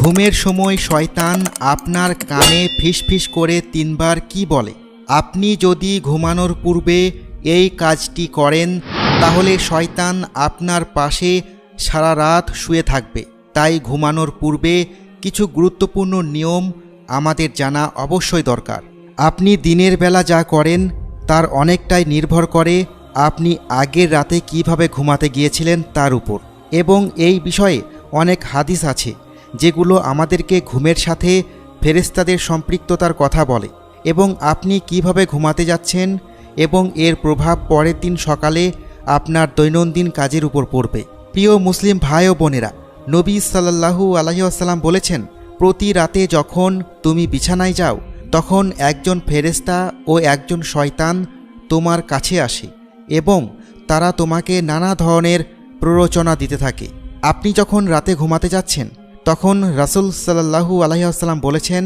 ঘুমের সময় শয়তান আপনার কানে ফিসফিস করে তিনবার কি বলে? আপনি যদি ঘুমানোর পূর্বে এই কাজটি করেন, তাহলে শয়তান আপনার পাশে সারা রাত শুয়ে থাকবে। তাই ঘুমানোর পূর্বে কিছু গুরুত্বপূর্ণ নিয়ম আমাদের জানা অবশ্যই দরকার। আপনি দিনের বেলা যা করেন, তার অনেকটাই নির্ভর করে আপনি আগের রাতে কীভাবে ঘুমাতে গিয়েছিলেন তার উপর। এবং এই বিষয়ে অনেক হাদিস আছে। যেগুলো আমাদেরকে ঘুমের সাথে ফেরেস্তাদের সম্পৃক্ততার কথা বলে। এবং আপনি কীভাবে ঘুমাতে যাচ্ছেন এবং এর প্রভাব পরের দিন সকালে আপনার দৈনন্দিন কাজের উপর পড়বে। প্রিয় মুসলিম ভাই ও বোনেরা, নবী সাল্লাহু আলহিউসাল্লাম বলেছেন, প্রতি রাতে যখন তুমি বিছানায় যাও, তখন একজন ফেরেস্তা ও একজন শয়তান তোমার কাছে আসে এবং তারা তোমাকে নানা ধরনের প্ররোচনা দিতে থাকে। আপনি যখন রাতে ঘুমাতে যাচ্ছেন তখন রাসুল সাল্লাহু আলহিহাস্লাম বলেছেন,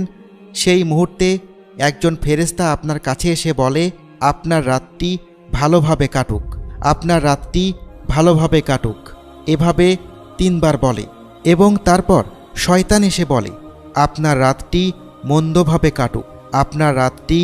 সেই মুহূর্তে একজন ফেরেস্তা আপনার কাছে এসে বলে, আপনার রাতটি ভালোভাবে কাটুক, আপনার রাতটি ভালোভাবে কাটুক এভাবে তিনবার বলে এবং তারপর শয়তান এসে বলে, আপনার রাতটি মন্দভাবে কাটুক, আপনার রাতটি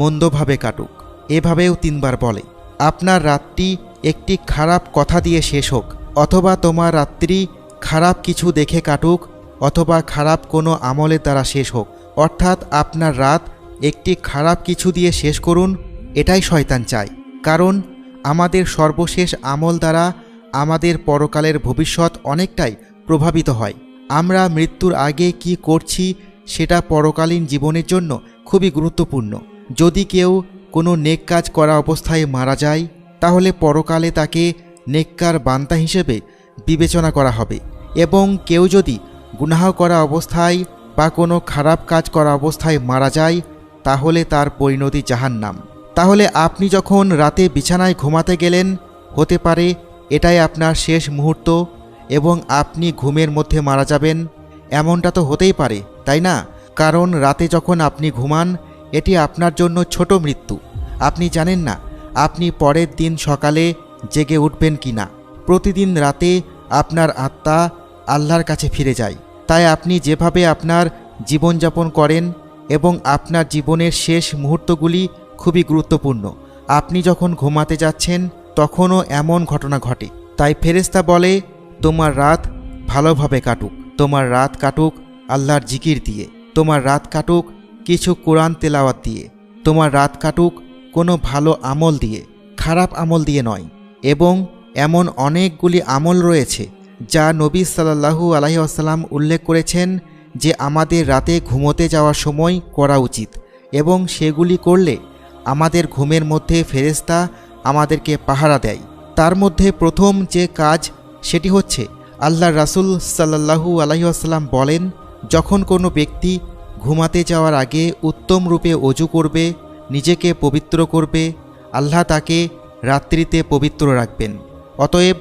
মন্দভাবে কাটুক এভাবেও তিনবার বলে, আপনার রাতটি একটি খারাপ কথা দিয়ে শেষ হোক, অথবা তোমার রাত্রি খারাপ কিছু দেখে কাটুক অথবা খারাপ কোনো আমলের দ্বারা শেষ হোক। অর্থাৎ আপনার রাত একটি খারাপ কিছু দিয়ে শেষ করুন, এটাই শয়তান চায়। কারণ আমাদের সর্বশেষ আমল দ্বারা আমাদের পরকালের ভবিষ্যৎ অনেকটাই প্রভাবিত হয়। আমরা মৃত্যুর আগে কি করছি সেটা পরকালীন জীবনের জন্য খুবই গুরুত্বপূর্ণ। যদি কেউ কোনো নেক কাজ করা অবস্থায় মারা যায়, তাহলে পরকালে তাকে নেককার বান্তা হিসেবে বিবেচনা করা হবে। এবং কেউ যদি গুনাহ করা অবস্থায় বা কোনো খারাপ কাজ করা অবস্থায় মারা যায়, তাহলে তার পরিণতি জাহান্নাম। তাহলে আপনি যখন রাতে বিছানায় ঘুমাতে গেলেন, হতে পারে এটাই আপনার শেষ মুহূর্ত এবং আপনি ঘুমের মধ্যে মারা যাবেন। এমনটা তো হতেই পারে, তাই না? কারণ রাতে যখন আপনি ঘুমান, এটি আপনার জন্য ছোট মৃত্যু। আপনি জানেন না, আপনি পরের দিন সকালে জেগে উঠবেন কি না প্রতিদিন রাতে আপনার আত্মা আল্লাহর কাছে ফিরে যায় তাই আপনি যেভাবে আপনার জীবনযাপন করেন এবং আপনার জীবনের শেষ মুহূর্তগুলি খুবই গুরুত্বপূর্ণ। আপনি যখন ঘুমাতে যাচ্ছেন, তখনও এমন ঘটনা ঘটে। তাই ফেরেস্তা বলে, তোমার রাত ভালোভাবে কাটুক। তোমার রাত কাটুক আল্লাহর জিকির দিয়ে। তোমার রাত কাটুক কিছু কোরআন তেলাওয়াত দিয়ে। তোমার রাত কাটুক কোনো ভালো আমল দিয়ে। খারাপ আমল দিয়ে নয়। এবং এমন অনেকগুলি আমল রয়েছে যা নবী সাল্লাহু আলহি আসাল্লাম উল্লেখ করেছেন যে আমাদের রাতে ঘুমোতে যাওয়ার সময় করা উচিত এবং সেগুলি করলে আমাদের ঘুমের মধ্যে ফেরেস্তা আমাদেরকে পাহারা দেয়। তার মধ্যে প্রথম যে কাজ সেটি হচ্ছে আল্লাহ রাসুল সাল্লাহু আলহিহাস্লাম বলেন, যখন কোনো ব্যক্তি ঘুমাতে যাওয়ার আগে উত্তম রূপে অজু করবে, নিজেকে পবিত্র করবে, আল্লাহ তাকে রাত্রিতে পবিত্র রাখবেন। অতএব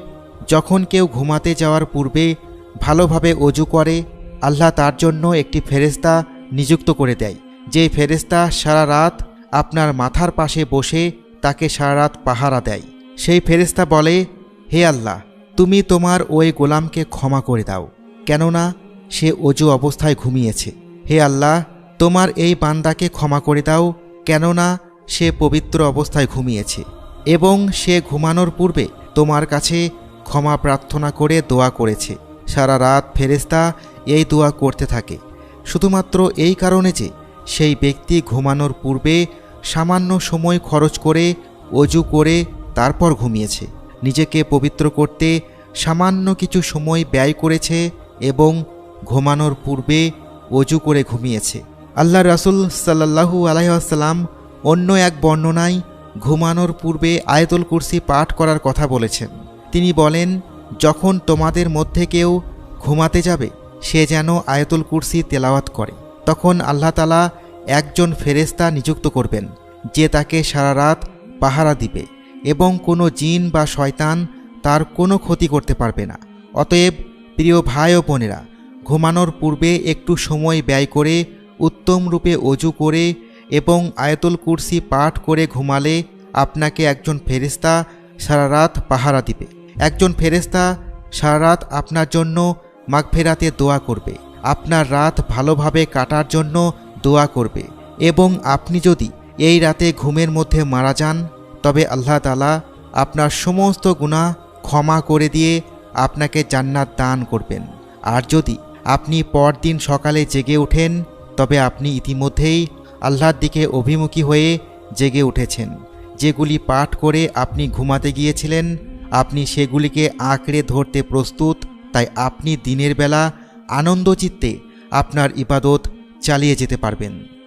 যখন কেউ ঘুমাতে যাওয়ার পূর্বে ভালোভাবে অজু করে, আল্লাহ তার জন্য একটি ফেরেস্তা নিযুক্ত করে দেয়। যে ফেরেস্তা সারা রাত আপনার মাথার পাশে বসে তাকে সারা রাত পাহারা দেয়। সেই ফেরেস্তা বলে, হে আল্লাহ, তুমি তোমার ওই গোলামকে ক্ষমা করে দাও, কেননা সে অজু অবস্থায় ঘুমিয়েছে। হে আল্লাহ, তোমার এই বান্দাকে ক্ষমা করে দাও, কেননা সে পবিত্র অবস্থায় ঘুমিয়েছে। এবং সে ঘুমানোর পূর্বে তোমার কাছে ক্ষমা প্রার্থনা করে দোয়া করেছে। সারা রাত ফেরেস্তা এই দোয়া করতে থাকে। শুধুমাত্র এই কারণে যে সেই ব্যক্তি ঘুমানোর পূর্বে সামান্য সময় খরচ করে, অজু করে, তারপর ঘুমিয়েছে। নিজেকে পবিত্র করতে সামান্য কিছু সময় ব্যয় করেছে এবং ঘুমানোর পূর্বে অজু করে ঘুমিয়েছে। আল্লাহ রাসুল সাল্লাহু আলাইসাল্লাম অন্য এক বর্ণনায় ঘুমানোর পূর্বে আয়তুল কুরসি পাঠ করার কথা বলেছেন। তিনি বলেন, যখন তোমাদের মধ্যে কেউ ঘুমাতে যাবে, সে যেন আয়তুল কুরসি তেলাওয়াত করে। তখন আল্লাহ তালা একজন ফেরেস্তা নিযুক্ত করবেন, যে তাকে সারা রাত পাহারা দিবে এবং কোনো জিন বা শয়তান তার কোনো ক্ষতি করতে পারবে না। অতএব, প্রিয় ভাই ও বোনেরা, ঘুমানোর পূর্বে একটু সময় ব্যয় করে উত্তম রূপে অজু করে এবং আয়তুল কুরসি পাঠ করে ঘুমালে আপনাকে একজন ফেরিস্তা সারা রাত পাহারা দিবে। একজন ফেরেস্তা সারা রাত আপনার জন্য মাগফেরাতে দোয়া করবে। আপনার রাত ভালোভাবে কাটার জন্য দোয়া করবে। এবং আপনি যদি এই রাতে ঘুমের মধ্যে মারা যান, তবে আল্লাহ তালা আপনার সমস্ত গুনাহ ক্ষমা করে দিয়ে আপনাকে জান্নাত দান করবেন। আর যদি আপনি পরদিন সকালে জেগে ওঠেন, তবে আপনি ইতিমধ্যেই আল্লাহর দিকে অভিমুখী হয়ে জেগে উঠেছেন। যেগুলি পাঠ করে আপনি ঘুমাতে গিয়েছিলেন আপনি সেগুলিকে আঁকড়ে ধরতে প্রস্তুত, তাই আপনি দিনের বেলা আনন্দচিত্তে আপনার ইবাদত চালিয়ে যেতে পারবেন।